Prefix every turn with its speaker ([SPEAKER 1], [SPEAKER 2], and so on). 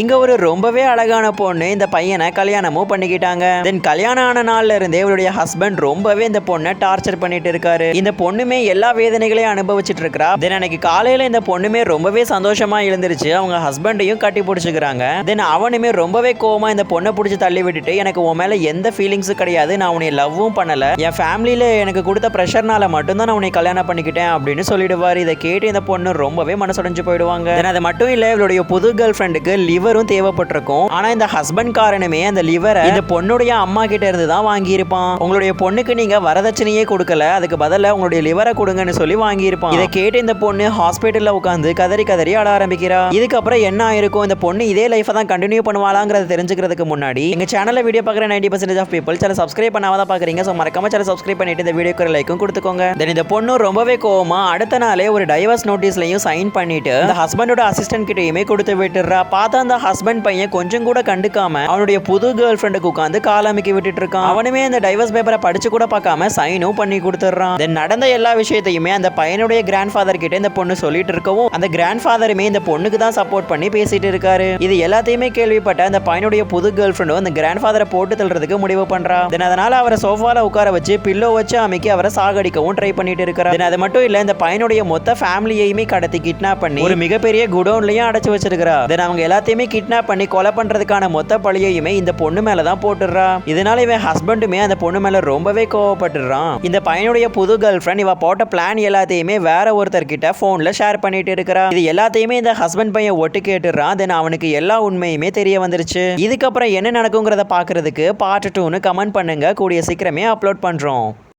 [SPEAKER 1] இங்க ஒரு ரொம்பவே அழகான பொண்ணு இந்த பையனை கல்யாணமும் பண்ணிக்கிட்டாங்க. தென் கல்யாணம் ஆன நாள்ல இருந்தே இவருடைய ஹஸ்பண்ட் ரொம்பவே இந்த பொண்ணை டார்ச்சர் பண்ணிட்டு இருக்காரு. இந்த பொண்ணுமே எல்லா வேதனைகளையும் அனுபவிச்சுட்டு இருக்கா தென் அன்னைக்கு காலையில இந்த பொண்ணுமே ரொம்பவே சந்தோஷமா எழுந்திருச்சு. அவங்க ஹஸ்பண்டையும் கட்டி பிடிச்சிக்கிறாங்க. தென் அவனுமே ரொம்பவே கோவமா இந்த பொண்ணை பிடிச்சி தள்ளி விட்டுட்டு எனக்கு உன் மேல எந்த ஃபீலிங்ஸும் கிடையாது நான் உன்னை லவ்வும் பண்ணல. என் ஃபேமிலியில எனக்கு கொடுத்த ப்ரெஷர்னால மட்டும்தான் நான் உன்னை கல்யாணம் பண்ணிக்கிட்டேன் அப்படின்னு சொல்லிடுவாரு. இதை கேட்டு இந்த பொண்ணு ரொம்பவே மனசுடைஞ்சு போயிடுவாங்க. தென் அது மட்டும் இல்ல இவளுடைய புது கேர்ள் ஃப்ரெண்டுக்கு லிவரும் தேவைப்பட்டிருக்கும். ஆனா இந்த ஹஸ்பண்ட் காரணமே அந்த லிவரை இந்த பொண்ணுடைய அம்மா கிட்ட இருந்து தான் வாங்கியிருப்பான். உங்களுடைய பொண்ணுக்கு நீங்க வரதட்சணையே கொடுக்கல. அதுக்கு பதில உங்களுடைய லிவரை கொடுங்கன்னு சொல்லி வாங்கியிருப்பான். இதை கேட்டு இந்த பொண்ணு ஹாஸ்பிட்டல்ல உட்காந்து கதறி கதறி ஆட ஆரம்பிக்கிறா. இதுக்கப்புறம் என்ன ஆயிருக்கும்? இந்த பொண்ணு இதே லைஃபை தான் கண்டினியூ பண்ணுவாளாங்கிறத தெரிஞ்சுக்கிறதுக்கு முன்னாடி எங்க சேனல்ல வீடியோ பாக்குற ninety percentage of people channel subscribe பண்ணாம தான் பாக்குறீங்க ஸோ மறக்காம சேனல் சப்ஸ்கிரைப் பண்ணிட்டு இந்த வீடியோக்கு ஒரு லைக்கும் கொடுத்துக்கோங்க. தென் இந்த பொண்ணு ரொம்பவே கோவமா அடுத்த நாளே ஒரு டைவர்ஸ் நோட்டீஸ்லயும் சைன் பண்ணிட்டு அந்த ஹஸ்பண்டோட அசிஸ்டன்ட் கிட்டயுமே கொடுத்து விட்டுறா பார்த்தா அந்த ஹஸ்பண்ட் பையன் கொஞ்சம் கூட கண்டுக்காம அவனுடைய புது கேர்ள் ஃப்ரெண்டுக்கு உட்காந்து காலமிக்க விட்டுட்டு இருக்கான். அவனுமே அந்த டைவர்ஸ் பேப்பரை படிச்சு கூட பார்க்காம சைனும் பண்ணி கொடுத்துட்றான். தென் நடந்த எல்லா விஷயத்தையுமே அந்த பையனுடைய கிராண்ட் ஃபாதர் கிட்ட இந்த பொண்ணு சொல்லிட்டு இருக்கவும் அந்த கிராண்ட் ஃபாதருமே இந்த பொண்ணுக்கு தான் சப்போர்ட் பண்ணி பேசிட்டு இருக்காரு. இது எல்லாத்தையுமே கேள்விப்பட்ட அந்த பையனுடைய புது கேர்ள் ஃப்ரெண்டும் அந்த கிராண்ட் ஃபாதரை போட்டு தள்ளுறதுக்கு முடிவு பண்றா. தென் அதனால அவரை சோஃபால உட்கார வச்சு பில்லோ வச்சு அமைக்கி அவரை சாகடிக்கவும் ட்ரை பண்ணிட்டு இருக்கிறார் தென் அது மட்டும் இல்ல இந்த பையனுடைய மொத்த ஃபேமிலியையுமே கடத்தி கிட்னாப் பண்ணி ஒரு மிகப்பெரிய குடோன்லயும் அடைச்சு வச்சிருக்கிறா. தென் அவங்க எல்லாத்தையுமே கிட்னாப் பண்ணி கொலை பண்றதுக்கான மொத்த பழியையுமே இந்த பொண்ணு மேல தான் போட்டுடுறா. இதனால இவன் ஹஸ்பண்டுமே அந்த பொண்ணு மேல ரொம்பவே கோவப்பட்டுறான் இந்த பையனுடைய புது கேர்ள் ஃப்ரெண்ட் இவ போட்ட பிளான் எல்லாத்தையுமே வேற ஒருத்தர் கிட்ட போன்ல ஷேர் பண்ணிட்டு இருக்கிறா. இது எல்லாத்தையுமே இந்த ஹஸ்பண்ட் பையன் ஒட்டு கேட்டுறான் தென் அவனுக்கு எல்லா உண்மையுமே தெரிய வந்துருச்சு. இதுக்கப்புறம் என்ன நடக்குங்கிறத பாக்குறதுக்கு பார்ட் டூன்னு கமெண்ட் பண்ணுங்க. கூடிய சீக்கிரமே அப்லோட் பண்றோம்.